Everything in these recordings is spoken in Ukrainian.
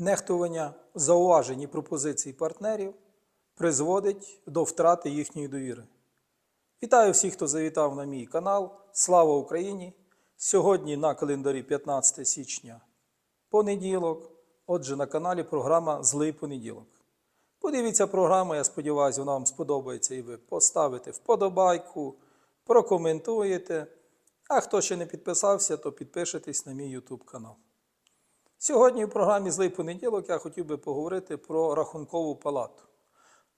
Нехтування зауважень і пропозицій партнерів призводить до втрати їхньої довіри. Вітаю всіх, хто завітав на мій канал. Слава Україні! Сьогодні на календарі 15 січня понеділок. Отже, на каналі програма Злий понеділок. Подивіться програму, я сподіваюся, вона вам сподобається і ви поставите вподобайку, прокоментуєте. А хто ще не підписався, то підпишитесь на мій YouTube канал. Сьогодні в програмі Злий понеділок я хотів би поговорити про рахункову палату.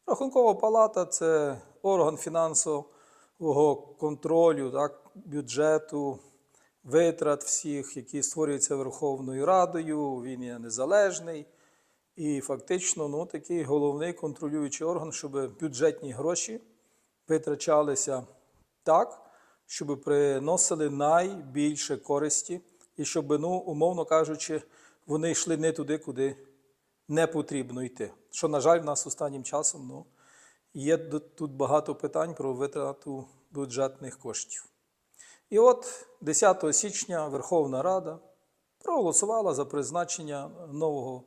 Рахункова палата це орган фінансового контролю, так, бюджету, витрат всіх, які створюються Верховною Радою. Він є незалежний і фактично ну, такий головний контролюючий орган, щоб бюджетні гроші витрачалися так, щоб приносили найбільше користі, і щоб, ну, умовно кажучи, вони йшли не туди, куди не потрібно йти. Що, на жаль, в нас останнім часом ну, є тут багато питань про витрату бюджетних коштів. І от 10 січня Верховна Рада проголосувала за призначення нового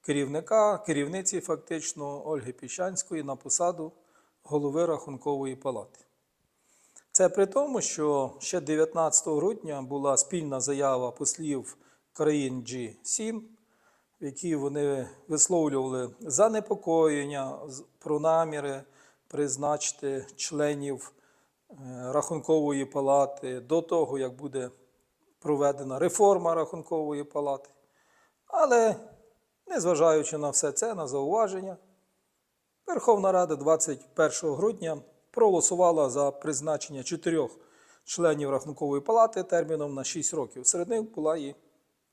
керівника, керівниці фактично Ольги Піщанської на посаду голови Рахункової палати. Це при тому, що ще 19 грудня була спільна заява послів країн G7, в якій вони висловлювали занепокоєння про наміри призначити членів е, Рахункової палати до того, як буде проведена реформа Рахункової палати. Але, незважаючи на все це, на зауваження, Верховна Рада 21 грудня проголосувала за призначення чотирьох членів Рахункової палати терміном на 6 років. Серед них була і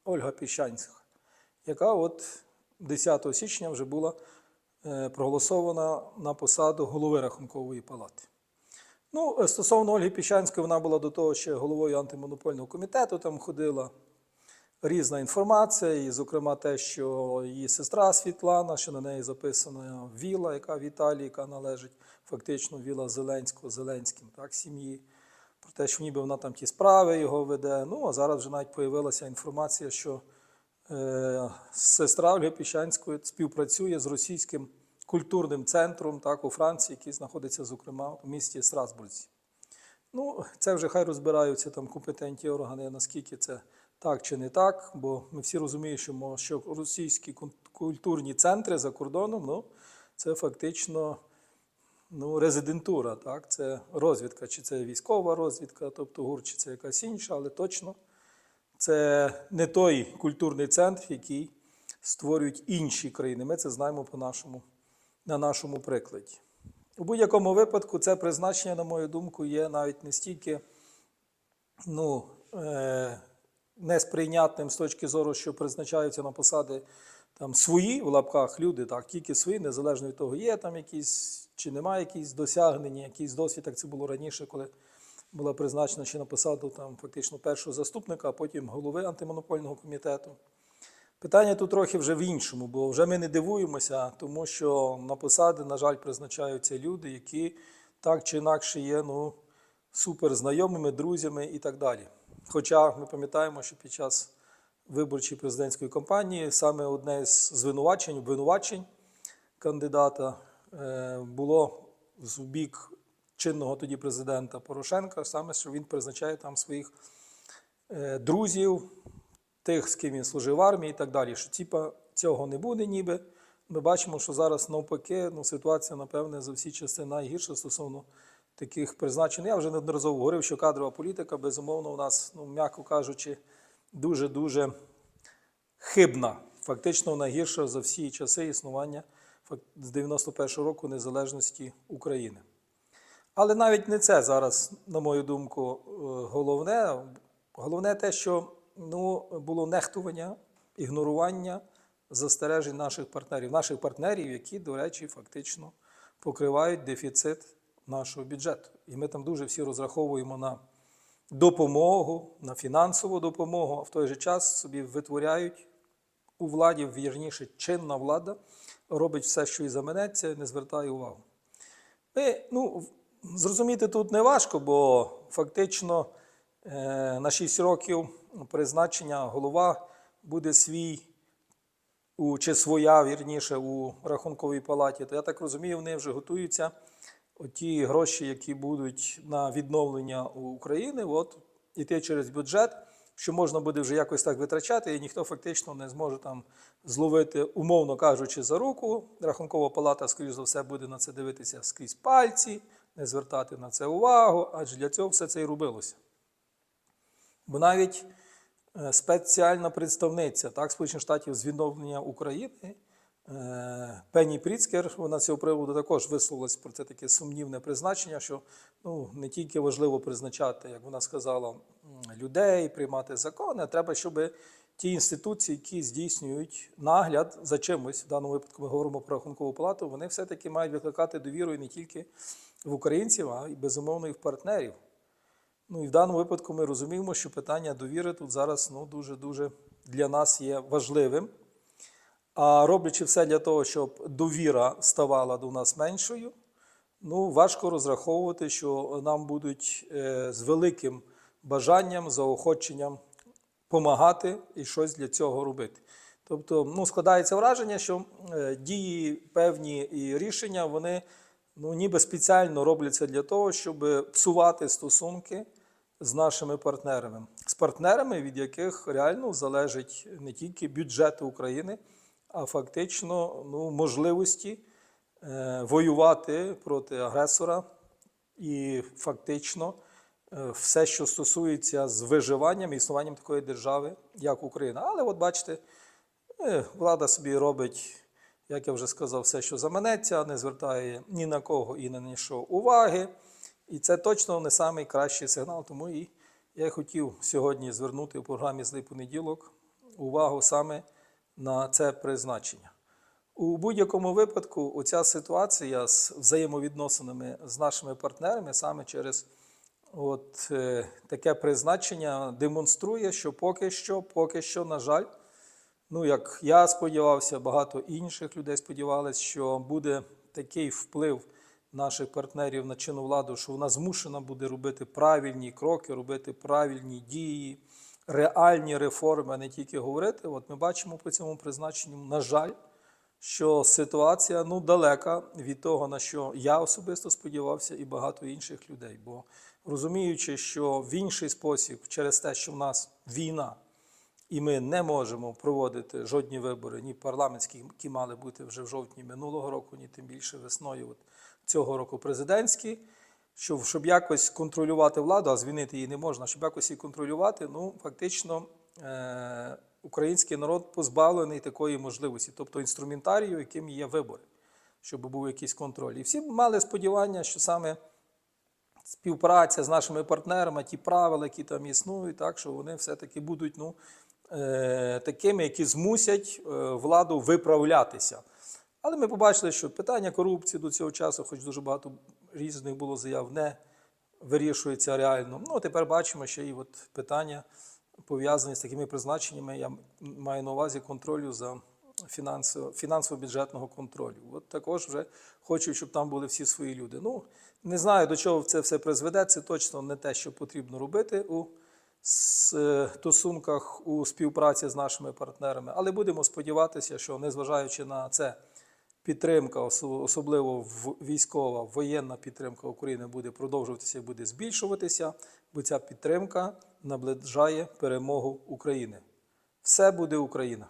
Ольга Піщанська, яка от 10 січня вже була е, проголосована на посаду голови Рахункової палати. Ну, е, стосовно Ольги Піщанської, вона була до того ще головою антимонопольного комітету, там ходила різна інформація, і, зокрема, те, що її сестра Світлана, що на неї записана віла, яка в Італії, яка належить фактично віла Зеленського, Зеленським, так, сім'ї. Про те, що ніби вона там ті справи його веде. Ну, а зараз вже навіть появилася інформація, що е, сестра Ольги Піщанської співпрацює з російським культурним центром так, у Франції, який знаходиться, зокрема, у місті Страсбурзі. Ну, це вже хай розбираються там компетентні органи, наскільки це так чи не так, бо ми всі розуміємо, що, російські культурні центри за кордоном, ну, це фактично ну, резидентура, так? це розвідка, чи це військова розвідка, тобто ГУР, чи це якась інша, але точно це не той культурний центр, який створюють інші країни. Ми це знаємо по нашому, на нашому прикладі. У будь-якому випадку це призначення, на мою думку, є навіть не стільки ну, е, несприйнятним з точки зору, що призначаються на посади там, свої в лапках люди, так, тільки свої, незалежно від того, є там якісь чи немає якісь досягнення, якийсь досвід, як це було раніше, коли була призначена ще на посаду там, фактично першого заступника, а потім голови антимонопольного комітету. Питання тут трохи вже в іншому, бо вже ми не дивуємося, тому що на посади, на жаль, призначаються люди, які так чи інакше є ну, супер знайомими, друзями і так далі. Хоча ми пам'ятаємо, що під час виборчої президентської кампанії саме одне з звинувачень, обвинувачень кандидата е, було з бік чинного тоді президента Порошенка, саме що він призначає там своїх е, друзів, тих, з ким він служив в армії і так далі. Що типа цього не буде, ніби. Ми бачимо, що зараз навпаки ну, ситуація, напевне, за всі часи найгірша стосовно таких призначень. Я вже неодноразово говорив, що кадрова політика, безумовно, у нас, ну, м'яко кажучи, дуже-дуже хибна. Фактично найгірша за всі часи існування з 91-го року незалежності України. Але навіть не це зараз, на мою думку, е, головне. Головне те, що ну, було нехтування, ігнорування застережень наших партнерів, наших партнерів, які, до речі, фактично покривають дефіцит нашого бюджету. І ми там дуже всі розраховуємо на допомогу, на фінансову допомогу, а в той же час собі витворяють у владі, вірніше, чинна влада робить все, що і заманеться, не звертає увагу. Ми, ну, зрозуміти тут не важко, бо фактично е, на 6 років призначення голова буде свій у, чи своя, вірніше, у рахунковій палаті, то я так розумію, вони вже готуються ті гроші, які будуть на відновлення України, от іти через бюджет, що можна буде вже якось так витрачати, і ніхто фактично не зможе там зловити, умовно кажучи, за руку. Рахункова палата, скоріш за все, буде на це дивитися скрізь пальці, не звертати на це увагу, адже для цього все це і робилося. Бо навіть е, спеціальна представниця так, Сполучених Штатів з відновлення України Пенні Пріцкер, вона цього приводу також висловилась про це таке сумнівне призначення, що ну, не тільки важливо призначати, як вона сказала, людей, приймати закони, а треба, щоб ті інституції, які здійснюють нагляд за чимось, в даному випадку ми говоримо про рахункову палату, вони все-таки мають викликати довіру і не тільки в українців, а й безумовно і в партнерів. Ну і в даному випадку ми розуміємо, що питання довіри тут зараз ну, дуже-дуже для нас є важливим. А роблячи все для того, щоб довіра ставала до нас меншою, ну, важко розраховувати, що нам будуть е, з великим бажанням, заохоченням допомагати і щось для цього робити. Тобто, ну, складається враження, що е, дії певні і рішення, вони ну, ніби спеціально робляться для того, щоб псувати стосунки з нашими партнерами, з партнерами, від яких реально залежить не тільки бюджет України, а фактично ну, можливості е, воювати проти агресора і фактично е, все, що стосується з виживанням і існуванням такої держави, як Україна. Але от бачите, е, влада собі робить, як я вже сказав, все, що заманеться, не звертає ні на кого і на що уваги. І це точно не найкращий сигнал. Тому і я хотів сьогодні звернути у програмі Злий понеділок увагу саме на це призначення. У будь-якому випадку, оця ситуація з взаємовідносинами з нашими партнерами саме через от, е, таке призначення демонструє, що поки що, поки що, на жаль, ну як я сподівався, багато інших людей сподівалися, що буде такий вплив наших партнерів на чинну владу, що вона змушена буде робити правильні кроки, робити правильні дії, реальні реформи, а не тільки говорити. От ми бачимо по цьому призначенню, на жаль, що ситуація ну, далека від того, на що я особисто сподівався, і багато інших людей. Бо розуміючи, що в інший спосіб, через те, що в нас війна, і ми не можемо проводити жодні вибори, ні парламентські, які мали бути вже в жовтні минулого року, ні тим більше весною от цього року президентські. Щоб, щоб якось контролювати владу, а звільнити її не можна, щоб якось її контролювати, ну фактично е- український народ позбавлений такої можливості, тобто інструментарію, яким є вибори, щоб був якийсь контроль. І всі мали сподівання, що саме співпраця з нашими партнерами, ті правила, які там існують, так що вони все-таки будуть ну, е, такими, які змусять е, владу виправлятися. Але ми побачили, що питання корупції до цього часу, хоч дуже багато різних було заяв, не вирішується реально. Ну, тепер бачимо, що і от питання пов'язані з такими призначеннями. Я маю на увазі контролю за фінансово- фінансово-бюджетного контролю. От також вже хочу, щоб там були всі свої люди. Ну, не знаю, до чого це все призведе. Це точно не те, що потрібно робити у стосунках у співпраці з нашими партнерами. Але будемо сподіватися, що незважаючи на це, підтримка, особливо військова, воєнна підтримка України буде продовжуватися і буде збільшуватися, бо ця підтримка наближає перемогу України. Все буде Україна!